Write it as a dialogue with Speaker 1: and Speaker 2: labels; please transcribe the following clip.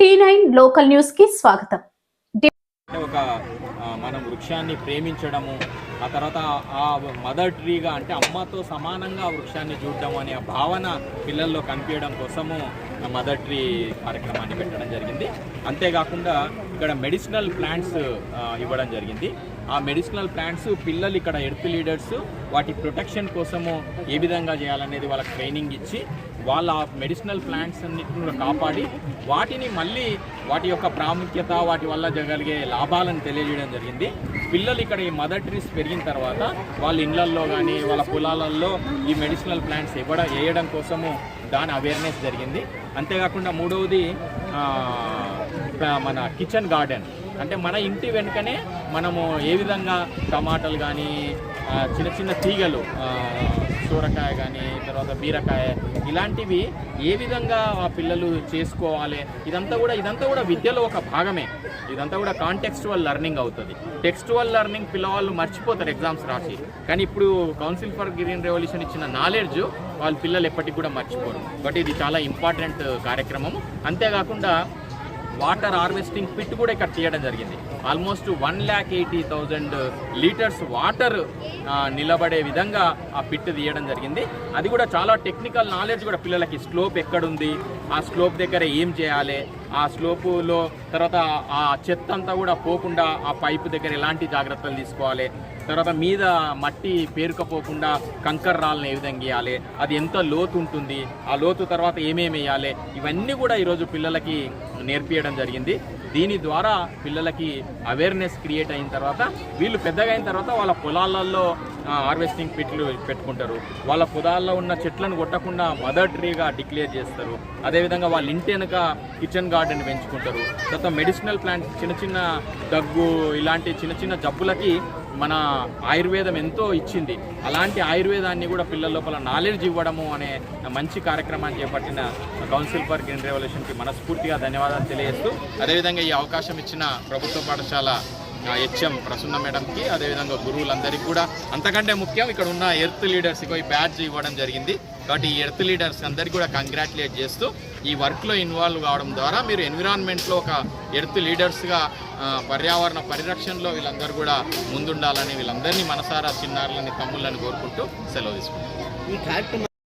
Speaker 1: T nine local న్యూస్కి స్వాగతం
Speaker 2: ఒక మనం వృక్షాన్ని ప్రేమించడము ఆ తర్వాత ఆ మదర్ ట్రీగా అంటే అమ్మతో సమానంగా వృక్షాన్ని చూడడం అనే భావన పిల్లల్లో కనిపించడం కోసము మదర్ ట్రీ కార్యక్రమాన్ని పెట్టడం జరిగింది. అంతేకాకుండా ఇక్కడ మెడిసినల్ ప్లాంట్స్ ఇవ్వడం జరిగింది. ఆ మెడిసినల్ ప్లాంట్స్ పిల్లలు ఇక్కడ ఎర్త్ లీడర్స్ వాటి ప్రొటెక్షన్ కోసము ఏ విధంగా చేయాలనేది వాళ్ళకి ట్రైనింగ్ ఇచ్చి వాళ్ళ మెడిసినల్ ప్లాంట్స్ అన్నిటిని కూడా కాపాడి వాటిని మళ్ళీ వాటి యొక్క ప్రాముఖ్యత వాటి వల్ల జరగలిగే లాభాలను తెలియజేయడం జరిగింది. పిల్లలు ఇక్కడ ఈ మదర్ ట్రీస్ పెరిగిన తర్వాత వాళ్ళ ఇళ్ళల్లో కానీ వాళ్ళ పొలాలలో ఈ మెడిసినల్ ప్లాంట్స్ ఇవ్వడం వేయడం కోసము దాని అవేర్నెస్ జరిగింది. అంతేకాకుండా మూడవది మన కిచెన్ గార్డెన్ అంటే మన ఇంటి వెనుకనే మనము ఏ విధంగా టమాటాలు కానీ చిన్న చిన్న తీగలు సూరకాయ కానీ తర్వాత బీరకాయ ఇలాంటివి ఏ విధంగా ఆ పిల్లలు చేసుకోవాలి ఇదంతా కూడా ఇదంతా కూడా విద్యలో ఒక భాగమే. ఇదంతా కూడా కాంటెక్స్టువల్ లెర్నింగ్ అవుతుంది. టెక్స్టువల్ లెర్నింగ్ పిల్లవాళ్ళు మర్చిపోతారు ఎగ్జామ్స్ రాసి. కానీ ఇప్పుడు కౌన్సిల్ ఫర్ గ్రీన్ రెవల్యూషన్ ఇచ్చిన నాలెడ్జ్ వాళ్ళ పిల్లలు ఎప్పటికి కూడా మర్చిపోరు. బట్ ఇది చాలా ఇంపార్టెంట్ కార్యక్రమం అంతేకాకుండా వాటర్ హార్వెస్టింగ్ పిట్ కూడా ఇక్కడ తీయడం జరిగింది. Almost one lakh eighty thousand litres water నిలబడే విధంగా ఆ పిట్ తీయడం జరిగింది. అది కూడా చాలా టెక్నికల్ నాలెడ్జ్ కూడా పిల్లలకి. స్లోప్ ఎక్కడుంది? ఆ స్లోప్ దగ్గర ఏం చేయాలి? ఆ స్లోపులో తర్వాత ఆ చెత్త అంతా కూడా పోకుండా ఆ పైపు దగ్గర ఎలాంటి జాగ్రత్తలు తీసుకోవాలి? తర్వాత మీద మట్టి పేరుకపోకుండా కంకర్ రాళ్ళని ఏ విధంగా వేయాలి అది ఎంత లోతు ఉంటుంది? ఆ లోతు తర్వాత ఏమేమి వేయాలి? ఇవన్నీ కూడా ఈరోజు పిల్లలకి నేర్పించడం జరిగింది. దీని ద్వారా పిల్లలకి అవేర్నెస్ క్రియేట్ అయిన తర్వాత వీళ్ళు పెద్దగా అయిన తర్వాత వాళ్ళ పొలాలలో హార్వెస్టింగ్ పిట్లు పెట్టుకుంటారు. వాళ్ళ పొలాల్లో ఉన్న చెట్లను కొట్టకుండా మదర్ ట్రీగా డిక్లేర్ చేస్తారు. అదేవిధంగా వాళ్ళ ఇంటి వెనుక కిచెన్ గార్డెన్ పెంచుకుంటారు. తర్వాత మెడిసినల్ ప్లాంట్స్ చిన్న చిన్న దగ్గు ఇలాంటి చిన్న చిన్న జబ్బులకి మన ఆయుర్వేదం ఎంతో ఇచ్చింది. అలాంటి ఆయుర్వేదాన్ని కూడా పిల్లల లోపల నాలెడ్జ్ ఇవ్వడము అనే మంచి కార్యక్రమాన్ని చేపట్టిన కౌన్సిల్ ఫర్ గ్రీన్ రెవల్యూషన్కి మనస్ఫూర్తిగా ధన్యవాదాలు తెలియజేస్తూ అదేవిధంగా ఈ అవకాశం ఇచ్చిన ప్రభుత్వ పాఠశాల హెచ్ఎం ప్రసన్న మేడంకి అదేవిధంగా గురువులందరికీ కూడా అంతకంటే ముఖ్యం ఇక్కడ ఉన్న ఎర్త్ లీడర్స్కి ఈ బ్యాడ్జ్ ఇవ్వడం జరిగింది. కాబట్టి ఈ ఎర్త్ లీడర్స్ అందరికీ కూడా కంగ్రాచులేట్ చేస్తూ ఈ వర్క్లో ఇన్వాల్వ్ కావడం ద్వారా మీరు ఎన్విరాన్మెంట్లో ఒక ఎర్త్ లీడర్స్గా పర్యావరణ పరిరక్షణలో వీళ్ళందరూ కూడా ముందుండాలని వీళ్ళందరినీ మనసారా చిన్నారులని తమ్ముళ్ళని కోరుకుంటూ సెలవు తీసుకుంటాం